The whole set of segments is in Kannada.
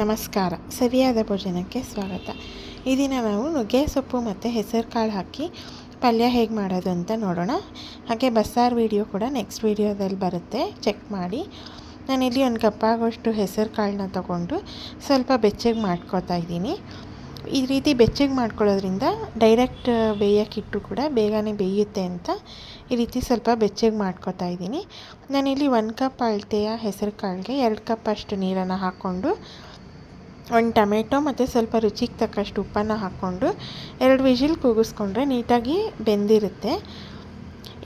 ನಮಸ್ಕಾರ. ಸವಿಯಾದ ಭೋಜನಕ್ಕೆ ಸ್ವಾಗತ. ಈ ದಿನ ನಾವು ನುಗ್ಗೆ, ಸೊಪ್ಪು ಮತ್ತು ಹೆಸರು ಕಾಳು ಹಾಕಿ ಪಲ್ಯ ಹೇಗೆ ಮಾಡೋದು ಅಂತ ನೋಡೋಣ. ಹಾಗೆ ಬಸ್ಸಾರು ವಿಡಿಯೋ ಕೂಡ ನೆಕ್ಸ್ಟ್ ವೀಡಿಯೋದಲ್ಲಿ ಬರುತ್ತೆ. ಚೆಕ್ ಮಾಡಿ. ನಾನಿಲ್ಲಿ ಒಂದು ಕಪ್ಪಾಗೋಷ್ಟು ಹೆಸರು ಕಾಳನ್ನ ತೊಗೊಂಡು ಸ್ವಲ್ಪ ಬೆಚ್ಚಗೆ ಮಾಡ್ಕೋತಾ ಇದ್ದೀನಿ. ಈ ರೀತಿ ಬೆಚ್ಚಗೆ ಮಾಡ್ಕೊಳ್ಳೋದ್ರಿಂದ ಡೈರೆಕ್ಟ್ ಬೇಯೋಕ್ಕಿಟ್ಟು ಕೂಡ ಬೇಗನೆ ಬೇಯುತ್ತೆ ಅಂತ ಈ ರೀತಿ ಸ್ವಲ್ಪ ಬೆಚ್ಚಗೆ ಮಾಡ್ಕೊತಾ ಇದ್ದೀನಿ. ನಾನಿಲ್ಲಿ ಒಂದು ಕಪ್ ಅಳತೆಯ ಹೆಸರು ಕಾಳಿಗೆ ಎರಡು ಕಪ್ ಅಷ್ಟು ನೀರನ್ನು ಹಾಕ್ಕೊಂಡು ಒಂದು ಟೊಮೆಟೊ ಮತ್ತು ಸ್ವಲ್ಪ ರುಚಿಗೆ ತಕ್ಕಷ್ಟು ಉಪ್ಪನ್ನು ಹಾಕ್ಕೊಂಡು ಎರಡು ವಿಜಿಲ್ ಕೂಗಿಸ್ಕೊಂಡ್ರೆ ನೀಟಾಗಿ ಬೆಂದಿರುತ್ತೆ.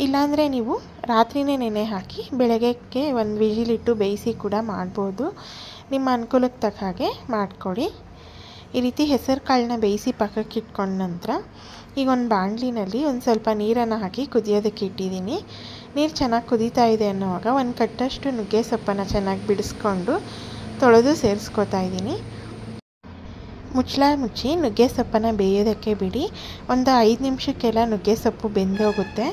ಇಲ್ಲಾಂದರೆ ನೀವು ರಾತ್ರಿಯೇ ನೆನೆ ಹಾಕಿ ಬೆಳಗ್ಗೆಕ್ಕೆ ಒಂದು ವಿಜಿಲ್ ಇಟ್ಟು ಬೇಯಿಸಿ ಕೂಡ ಮಾಡ್ಬೋದು. ನಿಮ್ಮ ಅನುಕೂಲಕ್ಕೆ ತಕ್ಕ ಹಾಗೆ ಮಾಡಿಕೊಡಿ ಈ ರೀತಿ ಹೆಸರು ಕಾಳನ್ನ ಬೇಯಿಸಿ ಪಕ್ಕಕ್ಕೆ ಇಟ್ಕೊಂಡ ನಂತರ ಈಗ ಒಂದು ಬಾಣಲಿನಲ್ಲಿ ಒಂದು ಸ್ವಲ್ಪ ನೀರನ್ನು ಹಾಕಿ ಕುದಿಯೋದಕ್ಕೆ ಇಟ್ಟಿದ್ದೀನಿ. ನೀರು ಚೆನ್ನಾಗಿ ಕುದೀತಾ ಇದೆ ಅನ್ನೋವಾಗ ಒಂದು ಕಟ್ಟಷ್ಟು ನುಗ್ಗೆ ಸೊಪ್ಪನ್ನು ಚೆನ್ನಾಗಿ ಬಿಡಿಸ್ಕೊಂಡು ತೊಳೆದು ಸೇರಿಸ್ಕೊತಾ ಇದ್ದೀನಿ. ಮುಚ್ಚಳ ಮುಚ್ಚಿ ನುಗ್ಗೆ ಸೊಪ್ಪನ್ನು ಬೇಯೋದಕ್ಕೆ ಬಿಡಿ. ಒಂದು ಐದು ನಿಮಿಷಕ್ಕೆಲ್ಲ ನುಗ್ಗೆ ಸೊಪ್ಪು ಬೆಂದೋಗುತ್ತೆ.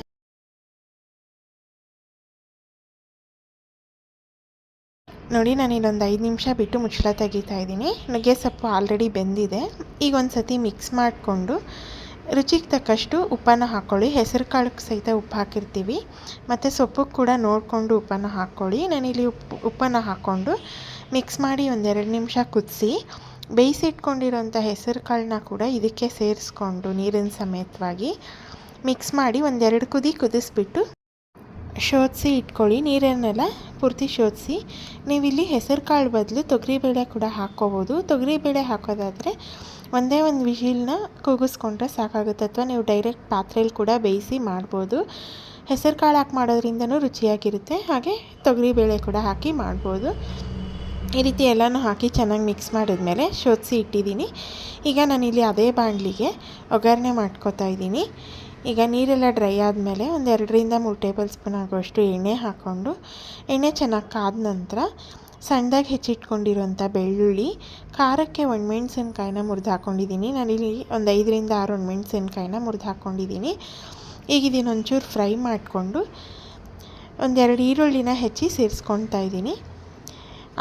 ನೋಡಿ, ನಾನು ಇಲ್ಲೊಂದು ಐದು ನಿಮಿಷ ಬಿಟ್ಟು ಮುಚ್ಚಳ ತೆಗಿತಾ ಇದ್ದೀನಿ. ನುಗ್ಗೆ ಸೊಪ್ಪು ಆಲ್ರೆಡಿ ಬೆಂದಿದೆ. ಈಗ ಒಂದು ಸತಿ ಮಿಕ್ಸ್ ಮಾಡಿಕೊಂಡು ರುಚಿಗೆ ತಕ್ಕಷ್ಟು ಉಪ್ಪನ್ನು ಹಾಕ್ಕೊಳ್ಳಿ ಹೆಸರು ಕಾಳಕ್ಕೆ ಸಹಿತ ಉಪ್ಪು ಹಾಕಿರ್ತೀವಿ. ಮತ್ತು ಸೊಪ್ಪು ಕೂಡ ನೋಡಿಕೊಂಡು ಉಪ್ಪನ್ನು ಹಾಕ್ಕೊಳ್ಳಿ ನಾನಿಲ್ಲಿ ಉಪ್ಪು ಉಪ್ಪನ್ನು ಹಾಕ್ಕೊಂಡು ಮಿಕ್ಸ್ ಮಾಡಿ ಒಂದೆರಡು ನಿಮಿಷ ಕುದಿಸಿ ಬೇಯಿಸಿಟ್ಕೊಂಡಿರೋಂಥ ಹೆಸರು ಕಾಳನ್ನ ಕೂಡ ಇದಕ್ಕೆ ಸೇರಿಸ್ಕೊಂಡು ನೀರಿನ ಸಮೇತವಾಗಿ ಮಿಕ್ಸ್ ಮಾಡಿ ಒಂದೆರಡು ಕುದಿ ಕುದಿಸ್ಬಿಟ್ಟು ಶೋಧಿಸಿ ಇಟ್ಕೊಳ್ಳಿ, ನೀರನ್ನೆಲ್ಲ ಪೂರ್ತಿ ಶೋಧಿಸಿ ನೀವಿಲ್ಲಿ ಹೆಸರು ಕಾಳು ಬದಲು ತೊಗರಿಬೇಳೆ ಕೂಡ ಹಾಕ್ಕೋಬೋದು. ತೊಗರಿಬೇಳೆ ಹಾಕೋದಾದರೆ ಒಂದೇ ಒಂದು ವಿಷಿಲ್ನ ಕೂಗಿಸ್ಕೊಂಡ್ರೆ ಸಾಕಾಗುತ್ತೆ. ಅಥವಾ ನೀವು ಡೈರೆಕ್ಟ್ ಪಾತ್ರೆಯಲ್ಲಿ ಕೂಡ ಬೇಯಿಸಿ ಮಾಡ್ಬೋದು. ಹೆಸರು ಕಾಳು ಹಾಕಿ ಮಾಡೋದ್ರಿಂದನೂ ರುಚಿಯಾಗಿರುತ್ತೆ. ಹಾಗೆ ತೊಗರಿಬೇಳೆ ಕೂಡ ಹಾಕಿ ಮಾಡ್ಬೋದು. ಈ ರೀತಿ ಎಲ್ಲನೂ ಹಾಕಿ ಚೆನ್ನಾಗಿ ಮಿಕ್ಸ್ ಮಾಡಿದ್ಮೇಲೆ ಶೋಧಿಸಿ ಇಟ್ಟಿದ್ದೀನಿ. ಈಗ ನಾನಿಲ್ಲಿ ಅದೇ ಬಾಣಲಿಗೆ ಒಗ್ಗರಣೆ ಮಾಡ್ಕೋತಾ ಇದ್ದೀನಿ. ಈಗ ನೀರೆಲ್ಲ ಡ್ರೈ ಆದಮೇಲೆ ಒಂದು ಎರಡರಿಂದ ಮೂರು ಟೇಬಲ್ ಸ್ಪೂನ್ ಆಗುವಷ್ಟು ಎಣ್ಣೆ ಹಾಕ್ಕೊಂಡು, ಎಣ್ಣೆ ಚೆನ್ನಾಗಿ ಕಾದ ನಂತರ ಸಣ್ಣದಾಗಿ ಹೆಚ್ಚಿಟ್ಕೊಂಡಿರುವಂಥ ಬೆಳ್ಳುಳ್ಳಿ, ಖಾರಕ್ಕೆ ಒಣಮೆಣ್ಸಿನ್ಕಾಯಿನ ಮುರಿದು ಹಾಕ್ಕೊಂಡಿದ್ದೀನಿ ನಾನಿಲ್ಲಿ ಒಂದು ಐದರಿಂದ ಆರು ಒಣಮೆಣ್ಸಿನ್ಕಾಯಿನ ಮುರಿದು ಹಾಕ್ಕೊಂಡಿದ್ದೀನಿ ಈಗ ಇದನ್ನೊಂಚೂರು ಫ್ರೈ ಮಾಡಿಕೊಂಡು ಒಂದೆರಡು ಈರುಳ್ಳಿನ ಹೆಚ್ಚಿ ಸೇರಿಸ್ಕೊತಾ ಇದ್ದೀನಿ.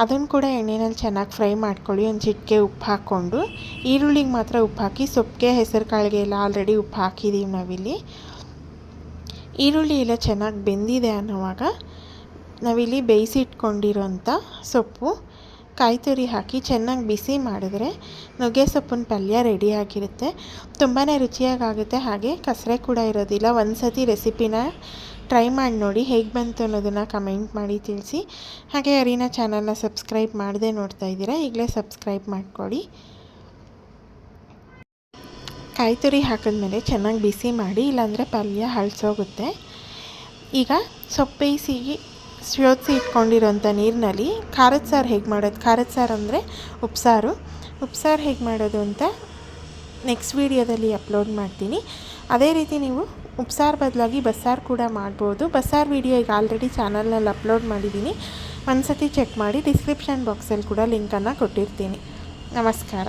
ಅದನ್ನು ಕೂಡ ಎಣ್ಣೆನಲ್ಲಿ ಚೆನ್ನಾಗಿ ಫ್ರೈ ಮಾಡ್ಕೊಳ್ಳಿ. ಒಂದು ಚಿಟಿಕೆ ಉಪ್ಪು ಹಾಕ್ಕೊಂಡು, ಈರುಳ್ಳಿಗೆ ಮಾತ್ರ ಉಪ್ಪು ಹಾಕಿ, ಸೊಪ್ಪಿಗೆ, ಹೆಸರು ಕಾಳಿಗೆ ಎಲ್ಲ ಆಲ್ರೆಡಿ ಉಪ್ಪು ಹಾಕಿದ್ದೀವಿ ನಾವಿಲ್ಲಿ. ಈರುಳ್ಳಿ ಎಲ್ಲ ಚೆನ್ನಾಗಿ ಬೆಂದಿದೆ ಅನ್ನೋವಾಗ ನಾವಿಲ್ಲಿ ಬೇಯಿಸಿಟ್ಕೊಂಡಿರೋಂಥ ಸೊಪ್ಪು ಕಾಯಿ ತುರಿ ಹಾಕಿ ಚೆನ್ನಾಗಿ ಬಿಸಿ ಮಾಡಿದ್ರೆ ನುಗ್ಗೆ ಸೊಪ್ಪಿನ ಪಲ್ಯ ರೆಡಿಯಾಗಿರುತ್ತೆ ತುಂಬಾ ರುಚಿಯಾಗಾಗುತ್ತೆ. ಹಾಗೆ ಕಸರೆ ಕೂಡ ಇರೋದಿಲ್ಲ. ಒಂದು ಸತಿ ರೆಸಿಪಿನ ಟ್ರೈ ಮಾಡಿ ನೋಡಿ ಹೇಗೆ ಬಂತು ಅನ್ನೋದನ್ನು ಕಮೆಂಟ್ ಮಾಡಿ ತಿಳಿಸಿ. ಹಾಗೆ ಅರಿನಾ ಚಾನಲ್ನ ಸಬ್ಸ್ಕ್ರೈಬ್ ಮಾಡದೆ ನೋಡ್ತಾ ಇದ್ದೀರಾ, ಈಗಲೇ ಸಬ್ಸ್ಕ್ರೈಬ್ ಮಾಡಿಕೊಡಿ. ಕಾಯಿ ತುರಿ ಹಾಕಿದ್ಮೇಲೆ ಚೆನ್ನಾಗಿ ಬಿಸಿ ಮಾಡಿ, ಇಲ್ಲಾಂದರೆ ಪಲ್ಯ ಹಳಸೋಗುತ್ತೆ. ಈಗ ಸೊಪ್ಪೇಸಿಗೆ ಶೋಧಿಸಿ ಇಟ್ಕೊಂಡಿರೋಂಥ ನೀರಿನಲ್ಲಿ ಖಾರದ ಸಾರು ಹೇಗೆ ಮಾಡೋದು? ಖಾರದ ಸಾರು ಅಂದರೆ ಉಪ್ಸಾರು. ಉಪ್ಸಾರು ಹೇಗೆ ಮಾಡೋದು ಅಂತ ನೆಕ್ಸ್ಟ್ ವೀಡಿಯೋದಲ್ಲಿ ಅಪ್ಲೋಡ್ ಮಾಡ್ತೀನಿ. ಅದೇ ರೀತಿ ನೀವು ಉಪ್ಸಾರು ಬದಲಾಗಿ ಬಸ್ಸಾರು ಕೂಡ ಮಾಡ್ಬೋದು. ಬಸ್ಸಾರು ವೀಡಿಯೋ ಈಗ ಆಲ್ರೆಡಿ ಚಾನಲ್ನಲ್ಲಿ ಅಪ್ಲೋಡ್ ಮಾಡಿದ್ದೀನಿ. ಒಂದು ಸತಿ ಚೆಕ್ ಮಾಡಿ ಡಿಸ್ಕ್ರಿಪ್ಷನ್ ಬಾಕ್ಸಲ್ಲಿ ಕೂಡ ಲಿಂಕನ್ನು ಕೊಟ್ಟಿರ್ತೀನಿ. ನಮಸ್ಕಾರ.